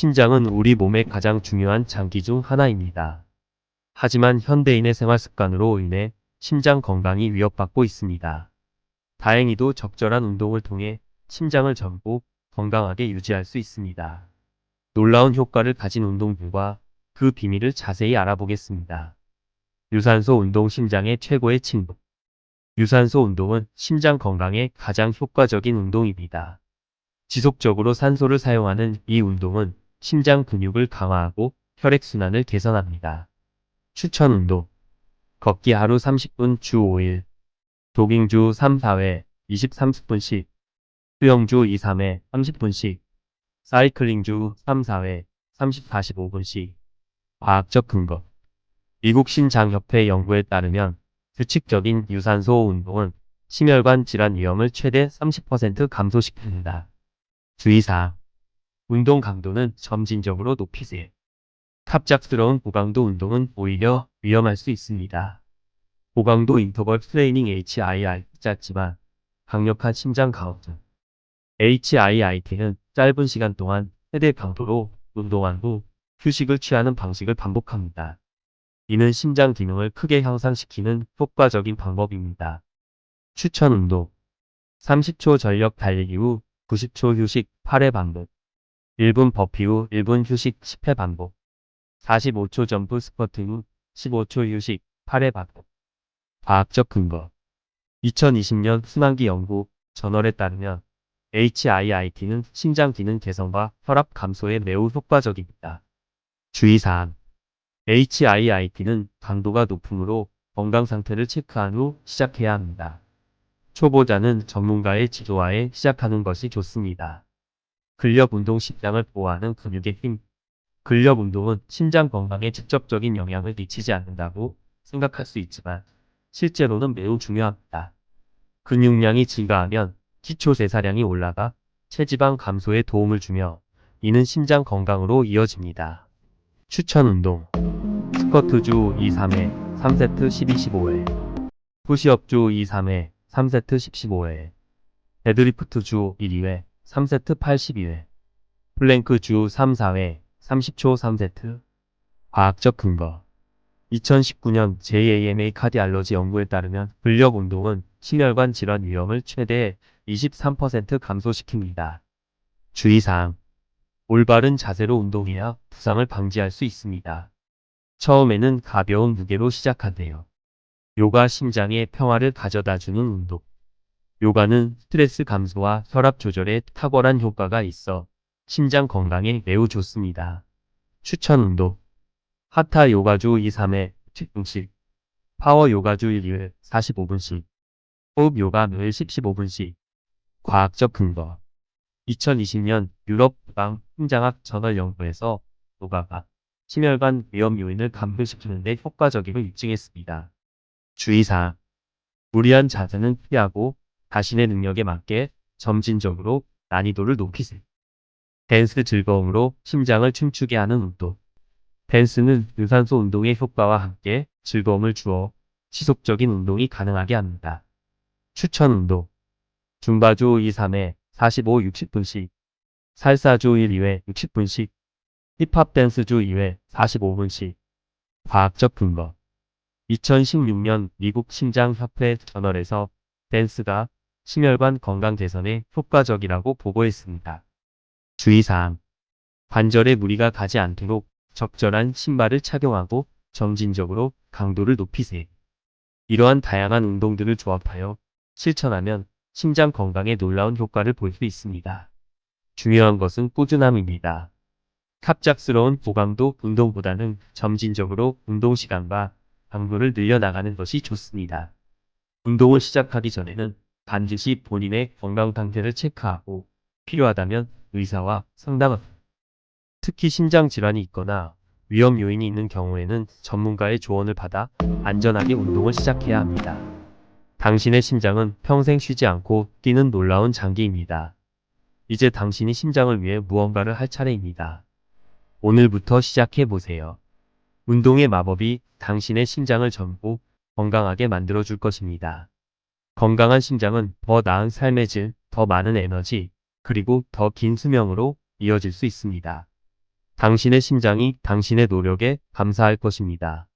신장은 우리 몸의 가장 중요한 장기 중 하나입니다. 하지만 현대인의 생활 습관으로 인해 심장 건강이 위협받고 있습니다. 다행히도 적절한 운동을 통해 심장을 젊고 건강하게 유지할 수 있습니다. 놀라운 효과를 가진 운동들과 그 비밀을 자세히 알아보겠습니다. 유산소 운동 심장의 최고의 친구. 유산소 운동은 심장 건강에 가장 효과적인 운동입니다. 지속적으로 산소를 사용하는 이 운동은 심장 근육을 강화하고 혈액순환을 개선합니다. 추천 운동. 걷기 하루 30분 주 5일. 조깅 주 3, 4회 23분씩. 수영 주 2, 3회 30분씩. 사이클링 주 3, 4회 30, 45분씩. 과학적 근거. 미국 신장협회 연구에 따르면 규칙적인 유산소 운동은 심혈관 질환 위험을 최대 30% 감소시킵니다. 주의사항. 운동 강도는 점진적으로 높이세요. 갑작스러운 고강도 운동은 오히려 위험할 수 있습니다. 고강도 인터벌 트레이닝 HIIT 짧지만 강력한 심장 강화증. HIIT는 짧은 시간 동안 최대 강도로 운동한 후 휴식을 취하는 방식을 반복합니다. 이는 심장 기능을 크게 향상시키는 효과적인 방법입니다. 추천 운동 30초 전력 달리기 후 90초 휴식 8회 반복 1분 버피 후 1분 휴식 10회 반복 45초 점프 스쿼트 후 15초 휴식 8회 반복 과학적 근거 2020년 순환기 연구 저널에 따르면 HIIT는 심장 기능 개선과 혈압 감소에 매우 효과적입니다. 주의사항 HIIT는 강도가 높으므로 건강 상태를 체크한 후 시작해야 합니다. 초보자는 전문가의 지도하에 시작하는 것이 좋습니다. 근력 운동 심장을 보호하는 근육의 힘. 근력 운동은 심장 건강에 직접적인 영향을 미치지 않는다고 생각할 수 있지만 실제로는 매우 중요합니다. 근육량이 증가하면 기초 대사량이 올라가 체지방 감소에 도움을 주며 이는 심장 건강으로 이어집니다. 추천 운동 스쿼트 주 2, 3회 3세트 12, 15회 푸시업 주 2, 3회 3세트 10, 15회 데드리프트 주 1, 2회 3세트 8, 12회 플랭크 주 3, 4회 30초 3세트 과학적 근거 2019년 JAMA 카디알러지 연구에 따르면 근력 운동은 심혈관 질환 위험을 최대 23% 감소시킵니다. 주의사항 올바른 자세로 운동해야 부상을 방지할 수 있습니다. 처음에는 가벼운 무게로 시작하세요. 요가 심장의 평화를 가져다주는 운동. 요가는 스트레스 감소와 혈압 조절에 탁월한 효과가 있어 심장 건강에 매우 좋습니다. 추천 운동. 하타 요가주 2, 3회 10분씩. 파워 요가주 1, 2회 45분씩. 호흡 요가 매일 10, 15분씩. 과학적 근거. 2020년 유럽 방 심장학 저널 연구에서 요가가 심혈관 위험 요인을 감소시키는 데 효과적임을 입증했습니다. 주의사항. 무리한 자세는 피하고 자신의 능력에 맞게 점진적으로 난이도를 높이세요. 댄스 즐거움으로 심장을 춤추게 하는 운동. 댄스는 유산소 운동의 효과와 함께 즐거움을 주어 지속적인 운동이 가능하게 합니다. 추천 운동. 줌바주 2, 3회 45, 60분씩. 살사주 1, 2회 60분씩. 힙합 댄스주 2회 45분씩. 과학적 근거. 2016년 미국 심장협회 저널에서 댄스가 심혈관 건강 개선에 효과적이라고 보고했습니다. 주의사항. 관절에 무리가 가지 않도록 적절한 신발을 착용하고 점진적으로 강도를 높이세요. 이러한 다양한 운동들을 조합하여 실천하면 심장 건강에 놀라운 효과를 볼 수 있습니다. 중요한 것은 꾸준함입니다. 갑작스러운 고강도 운동보다는 점진적으로 운동 시간과 강도를 늘려나가는 것이 좋습니다. 운동을 시작하기 전에는 반드시 본인의 건강 상태를 체크하고 필요하다면 의사와 상담. 특히 심장 질환이 있거나 위험 요인이 있는 경우에는 전문가의 조언을 받아 안전하게 운동을 시작해야 합니다. 당신의 심장은 평생 쉬지 않고 뛰는 놀라운 장기입니다. 이제 당신이 심장을 위해 무언가를 할 차례입니다. 오늘부터 시작해 보세요. 운동의 마법이 당신의 심장을 젊고 건강하게 만들어 줄 것입니다. 건강한 심장은 더 나은 삶의 질, 더 많은 에너지, 그리고 더 긴 수명으로 이어질 수 있습니다. 당신의 심장이 당신의 노력에 감사할 것입니다.